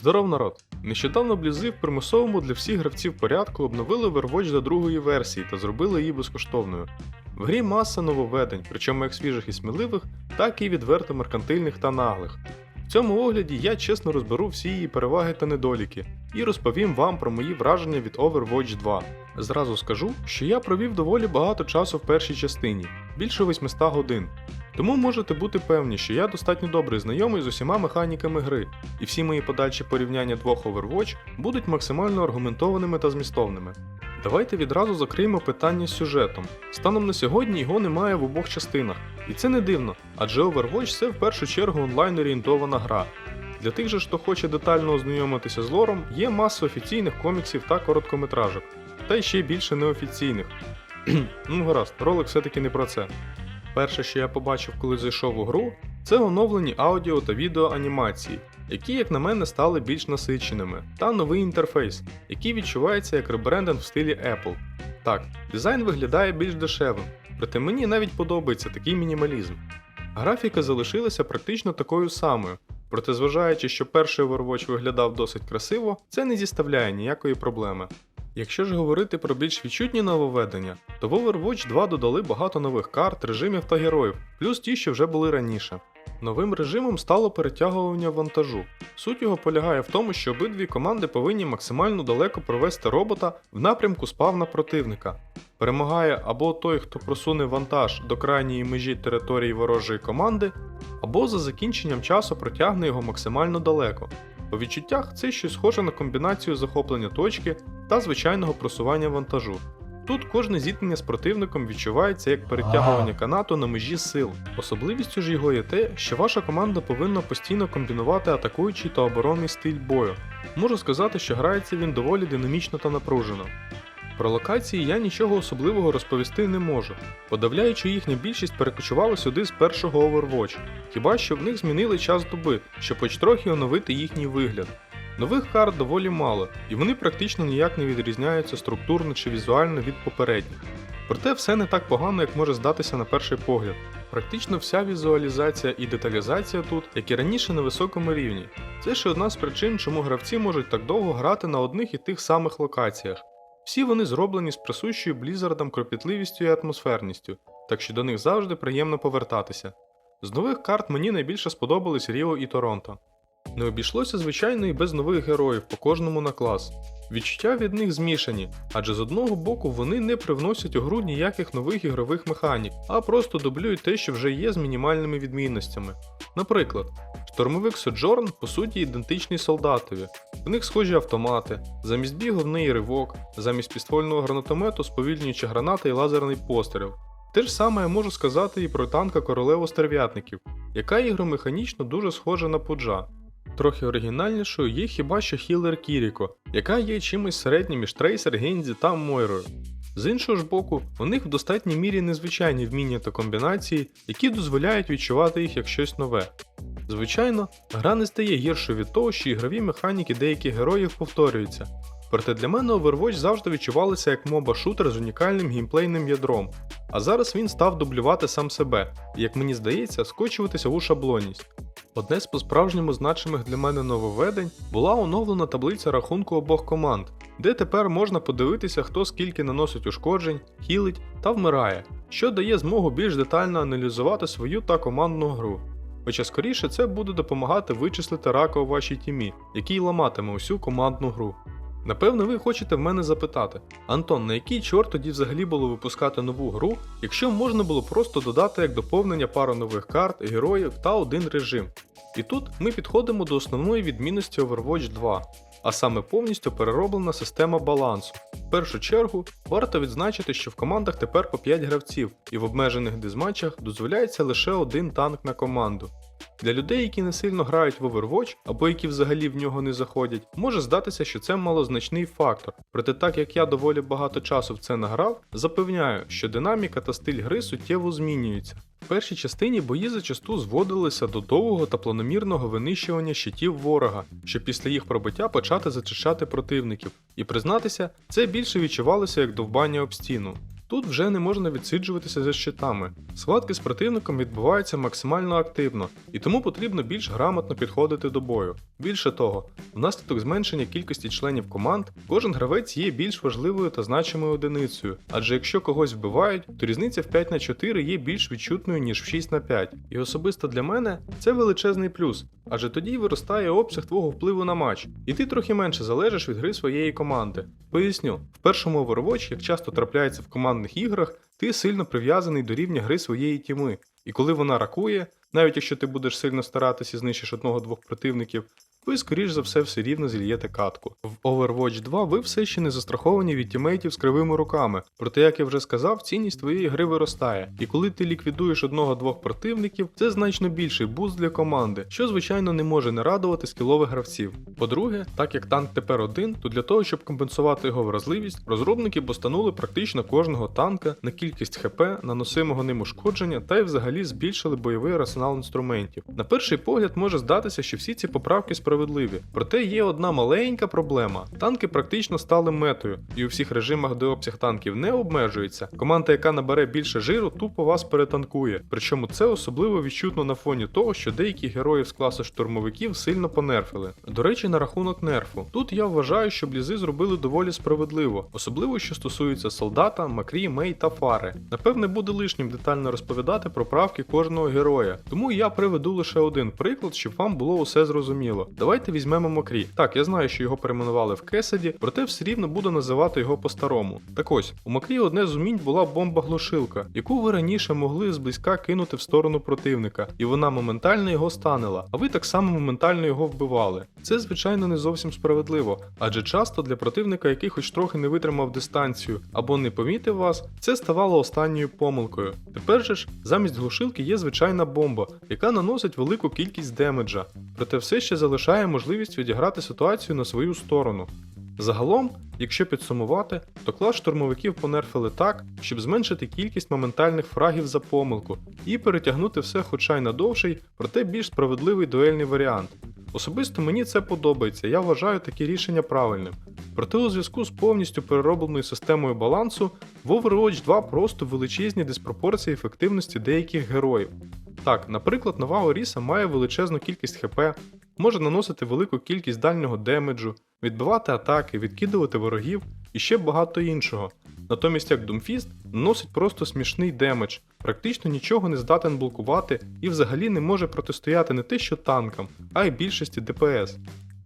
Здоров народ! Нещодавно блізи в примусовому для всіх гравців порядку обновили Overwatch до другої версії та зробили її безкоштовною. В грі маса нововведень, причому як свіжих і сміливих, так і відверто меркантильних та наглих. В цьому огляді я чесно розберу всі її переваги та недоліки і розповім вам про мої враження від Overwatch 2. Зразу скажу, що я провів доволі багато часу в першій частині більше 800 годин. Тому можете бути певні, що я достатньо добре знайомий з усіма механіками гри, і всі мої подальші порівняння двох Overwatch будуть максимально аргументованими та змістовними. Давайте відразу закриємо питання з сюжетом. Станом на сьогодні його немає в обох частинах, і це не дивно, адже Overwatch це в першу чергу онлайн орієнтована гра. Для тих же, хто хоче детально ознайомитися з лором, є маса офіційних коміксів та короткометражок, та ще більше неофіційних. ну гаразд, ролик все-таки не про це. Перше, що я побачив, коли зайшов у гру, це оновлені аудіо та відеоанімації, які, як на мене, стали більш насиченими, та новий інтерфейс, який відчувається як ребрендинг в стилі Apple. Так, дизайн виглядає більш дешевим, проте мені навіть подобається такий мінімалізм. Графіка залишилася практично такою самою, проте зважаючи, що перший Overwatch виглядав досить красиво, це не зіставляє ніякої проблеми. Якщо ж говорити про більш відчутні нововведення, то в Overwatch 2 додали багато нових карт, режимів та героїв, плюс ті, що вже були раніше. Новим режимом стало перетягування вантажу. Суть його полягає в тому, що обидві команди повинні максимально далеко провести робота в напрямку спавна противника. Перемагає або той, хто просуне вантаж до крайньої межі території ворожої команди, або за закінченням часу протягне його максимально далеко. По відчуттях це щось схоже на комбінацію захоплення точки та звичайного просування вантажу. Тут кожне зіткнення з противником відчувається як перетягування канату на межі сил. Особливістю ж його є те, що ваша команда повинна постійно комбінувати атакуючий та оборонний стиль бою. Можу сказати, що грається він доволі динамічно та напружено. Про локації я нічого особливого розповісти не можу, подавляючи їхня більшість перекочувала сюди з першого Overwatch, хіба що в них змінили час доби, щоб хоч трохи оновити їхній вигляд. Нових карт доволі мало, і вони практично ніяк не відрізняються структурно чи візуально від попередніх. Проте все не так погано, як може здатися на перший погляд. Практично вся візуалізація і деталізація тут, як і раніше на високому рівні. Це ще одна з причин, чому гравці можуть так довго грати на одних і тих самих локаціях. Всі вони зроблені з присущою Блізардам кропітливістю і атмосферністю, так що до них завжди приємно повертатися. З нових карт мені найбільше сподобались Ріо і Торонто. Не обійшлося, звичайно, і без нових героїв по кожному на клас. Відчуття від них змішані, адже з одного боку вони не привносять у гру ніяких нових ігрових механік, а просто дублюють те, що вже є з мінімальними відмінностями. Наприклад, штурмовик Соджорн по суті ідентичний солдатові, в них схожі автомати, замість неї ривок, замість підствольного гранатомету сповільнюючи гранати і лазерний постріл. Те ж саме я можу сказати і про танка королеву стерв'ятників, яка ігромеханічно дуже схожа на пуджа. Трохи оригінальнішою є хіба що Хілер Кіріко, яка є чимось середнім між Трейсер, Гензі та Мойрою. З іншого ж боку, у них в достатній мірі незвичайні вміння та комбінації, які дозволяють відчувати їх як щось нове. Звичайно, гра не стає гіршою від того, що ігрові механіки деяких героїв повторюються. Проте для мене Overwatch завжди відчувалося як моба-шутер з унікальним геймплейним ядром, а зараз він став дублювати сам себе, і, як мені здається, скочуватися у шаблонність. Одне з по-справжньому значимих для мене нововведень була оновлена таблиця рахунку обох команд, де тепер можна подивитися, хто скільки наносить ушкоджень, хілить та вмирає, що дає змогу більш детально аналізувати свою та командну гру. Хоча скоріше це буде допомагати вичислити рака у вашій тімі, який ламатиме усю командну гру. Напевно, ви хочете в мене запитати, Антон, на який чорт тоді взагалі було випускати нову гру, якщо можна було просто додати як доповнення пару нових карт, героїв та один режим. І тут ми підходимо до основної відмінності Overwatch 2, а саме повністю перероблена система балансу. В першу чергу варто відзначити, що в командах тепер по 5 гравців, і в обмежених дизматчах дозволяється лише один танк на команду. Для людей, які не сильно грають в Overwatch або які взагалі в нього не заходять, може здатися, що це малозначний фактор. Проте так як я доволі багато часу в це награв, запевняю, що динаміка та стиль гри суттєво змінюються. В першій частині бої зачасту зводилися до довгого та планомірного винищування щитів ворога, щоб після їх пробиття почати зачищати противників. І признатися, це більше відчувалося як довбання об стіну. Тут вже не можна відсиджуватися за щитами. Схватки з противником відбуваються максимально активно, і тому потрібно більш грамотно підходити до бою. Більше того, внаслідок зменшення кількості членів команд, кожен гравець є більш важливою та значимою одиницею, адже якщо когось вбивають, то різниця в 5 на 4 є більш відчутною, ніж в 6 на 5. І особисто для мене це величезний плюс, адже тоді виростає обсяг твого впливу на матч, і ти трохи менше залежиш від гри своєї команди. Поясню, в першому Overwatch, як часто трапляється в командних іграх, ти сильно прив'язаний до рівня гри своєї тіми, і коли вона ракує, навіть якщо ти будеш сильно старатися і знищиш одного-двох противників, ви, скоріш за все, все рівно зільєте катку. В Overwatch 2 ви все ще не застраховані від тімейтів з кривими руками, проте, як я вже сказав, цінність твоєї гри виростає. І коли ти ліквідуєш одного-двох противників, це значно більший буст для команди, що звичайно не може не радувати скілових гравців. По-друге, так як танк тепер один, то для того, щоб компенсувати його вразливість, розробники постанули практично кожного танка на кількість ХП, наносимого ним ушкодження та й взагалі збільшили бойовий арсенал інструментів. На перший погляд може здатися, що всі ці поправки справедливі. Проте є одна маленька проблема: танки практично стали метою, і у всіх режимах, де обсяг танків не обмежується, команда, яка набере більше жиру, тупо вас перетанкує. Причому це особливо відчутно на фоні того, що деякі герої з класу штурмовиків сильно понерфили. До речі, на рахунок нерфу. Тут я вважаю, що блізи зробили доволі справедливо, особливо що стосується солдата, макрі, мей та фари. Напевне, буде лишнім детально розповідати про правки кожного героя, тому я приведу лише один приклад, щоб вам було усе зрозуміло. Давайте візьмемо Макрі. Так, я знаю, що його перейменували в Кесаді, проте все рівно буду називати його по-старому. Так ось, у Макрі одне з умінь була бомба-глушилка, яку ви раніше могли зблизька кинути в сторону противника, і вона моментально його станила, а ви так само моментально його вбивали. Це, звичайно, не зовсім справедливо, адже часто для противника, який хоч трохи не витримав дистанцію або не помітив вас, це ставало останньою помилкою. Тепер же ж, замість глушилки є звичайна бомба, яка наносить велику кількість демеджа, проте все ще залишає можливість відіграти ситуацію на свою сторону. Загалом, якщо підсумувати, то клас штурмовиків понерфили так, щоб зменшити кількість моментальних фрагів за помилку і перетягнути все хоча й на довший, проте більш справедливий дуельний варіант. Особисто мені це подобається, я вважаю таке рішення правильним. Проте у зв'язку з повністю переробленою системою балансу, в Overwatch 2 просто величезні диспропорції ефективності деяких героїв. Так, наприклад, нова Оріса має величезну кількість ХП, може наносити велику кількість дальнього демеджу, відбивати атаки, відкидувати ворогів і ще багато іншого. Натомість як Doomfist наносить просто смішний демедж, практично нічого не здатен блокувати і взагалі не може протистояти не те що танкам, а й більшості ДПС.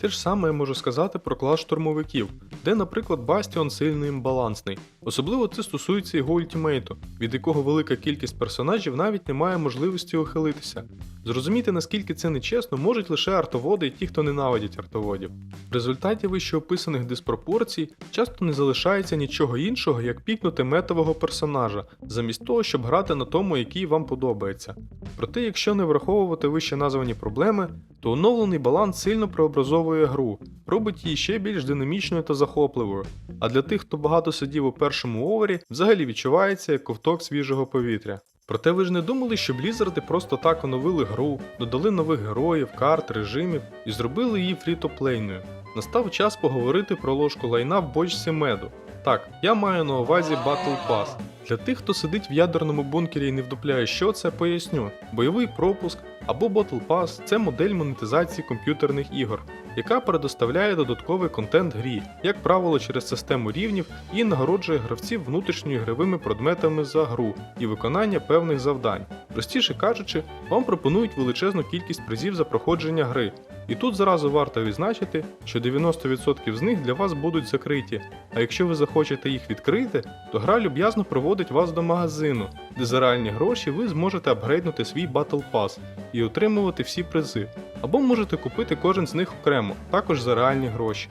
Те ж саме я можу сказати про клас штурмовиків, де, наприклад, Бастіон сильно імбалансний. Особливо це стосується його ультимейту, від якого велика кількість персонажів навіть не має можливості ухилитися. Зрозуміти, наскільки це нечесно, можуть лише артоводи і ті, хто ненавидять артоводів. В результаті вищеописаних диспропорцій часто не залишається нічого іншого, як пікнути метового персонажа, замість того, щоб грати на тому, який вам подобається. Проте, якщо не враховувати вище названі проблеми, то оновлений баланс сильно преобразовує гру, робить її ще більш динамічною та захопливою. А для тих, хто багато сидів у першому овері, взагалі відчувається як ковток свіжого повітря. Проте ви ж не думали, що Блізарди просто так оновили гру, додали нових героїв, карт, режимів і зробили її фрі-то-плейною. Настав час поговорити про ложку лайна в бочці меду. Так, я маю на увазі Battle Pass. Для тих, хто сидить в ядерному бункері і не вдупляє, що це, поясню. Бойовий пропуск або Battle Pass – це модель монетизації комп'ютерних ігор, яка предоставляє додатковий контент грі, як правило, через систему рівнів і нагороджує гравців внутрішньою ігровими предметами за гру і виконання певних завдань. Простіше кажучи, вам пропонують величезну кількість призів за проходження гри. І тут зразу варто відзначити, що 90% з них для вас будуть закриті, а якщо ви захочете їх відкрити, то гра люб'язно проводить вас до магазину, де за реальні гроші ви зможете апгрейднути свій Battle Pass і отримувати всі призи. Або можете купити кожен з них окремо, також за реальні гроші.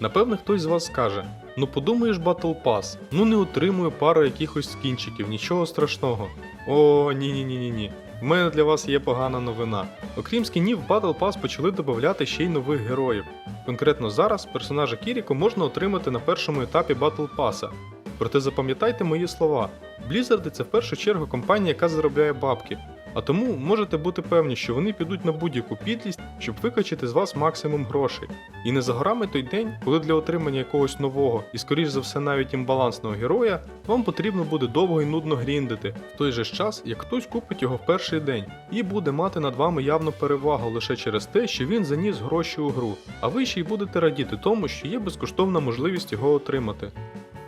Напевне, хтось з вас скаже: ну подумаєш Battle Pass, ну не отримую пару якихось скінчиків, нічого страшного. О, ні ні ні ні ні. В мене для вас є погана новина. Окрім скінів, в Battle Pass почали додати ще й нових героїв. Конкретно зараз персонажа Кіріко можна отримати на першому етапі Battle Pass. Проте запам'ятайте мої слова: Blizzard це в першу чергу компанія, яка заробляє бабки. А тому можете бути певні, що вони підуть на будь-яку підлість, щоб викачати з вас максимум грошей. І не за горами той день, коли для отримання якогось нового і, скоріш за все, навіть імбалансного героя, вам потрібно буде довго і нудно гріндити, в той же ж час, як хтось купить його в перший день і буде мати над вами явну перевагу лише через те, що він заніс гроші у гру, а ви ще й будете радіти тому, що є безкоштовна можливість його отримати.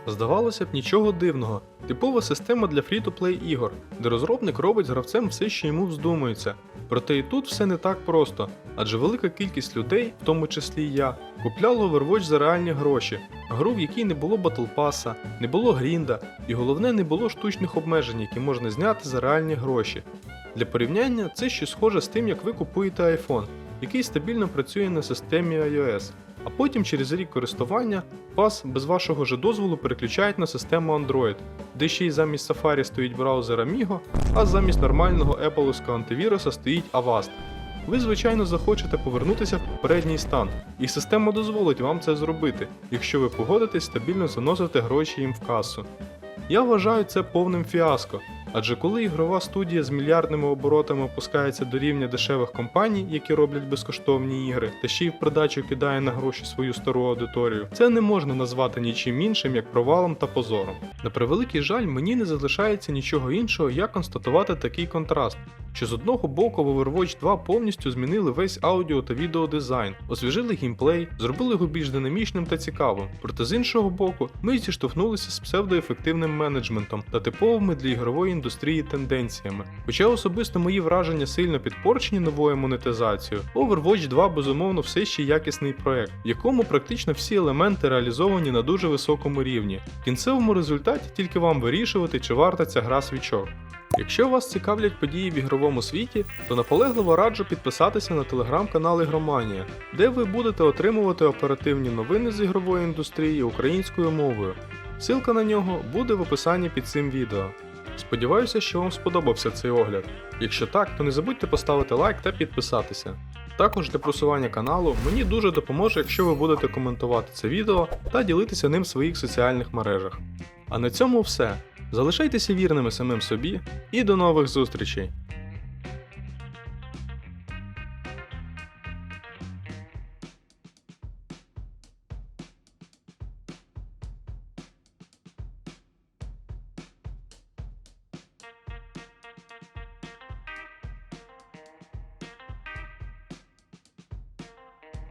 Здавалося б, нічого дивного. Типова система для фрі-то-плей ігор, де розробник робить з гравцем все, що йому вздумається. Проте і тут все не так просто, адже велика кількість людей, в тому числі і я, купляли Overwatch за реальні гроші, гру, в якій не було батл паса, не було грінда, і головне не було штучних обмежень, які можна зняти за реальні гроші. Для порівняння це щось схоже з тим, як ви купуєте iPhone, який стабільно працює на системі iOS, а потім через рік користування вас без вашого же дозволу переключають на систему Android, де ще й замість Safari стоїть браузер Amigo, а замість нормального Apple'овського антивіруса стоїть Avast. Ви, звичайно, захочете повернутися в попередній стан, і система дозволить вам це зробити, якщо ви погодитесь стабільно заносити гроші їм в касу. Я вважаю це повним фіаско, адже коли ігрова студія з мільярдними оборотами опускається до рівня дешевих компаній, які роблять безкоштовні ігри, та ще й в придачу кидає на гроші свою стару аудиторію, це не можна назвати нічим іншим як провалом та позором. На превеликий жаль, мені не залишається нічого іншого, як констатувати такий контраст. Що з одного боку в Overwatch 2 повністю змінили весь аудіо та відеодизайн, освіжили геймплей, зробили його більш динамічним та цікавим. Проте з іншого боку, ми зіштовхнулися з псевдоефективним менеджментом та типовими для ігрової індустрії тенденціями. Хоча особисто мої враження сильно підпорчені новою монетизацією, Overwatch 2 безумовно все ще якісний проект, в якому практично всі елементи реалізовані на дуже високому рівні. В кінцевому результаті тільки вам вирішувати, чи варта ця гра свічок. Якщо вас цікавлять події в ігровому світі, то наполегливо раджу підписатися на телеграм-канал Ігроманія, де ви будете отримувати оперативні новини з ігрової індустрії українською мовою. Ссылка на нього буде в описанні під цим відео. Сподіваюся, що вам сподобався цей огляд. Якщо так, то не забудьте поставити лайк та підписатися. Також для просування каналу мені дуже допоможе, якщо ви будете коментувати це відео та ділитися ним в своїх соціальних мережах. А на цьому все. Залишайтеся вірними самим собі і до нових зустрічей!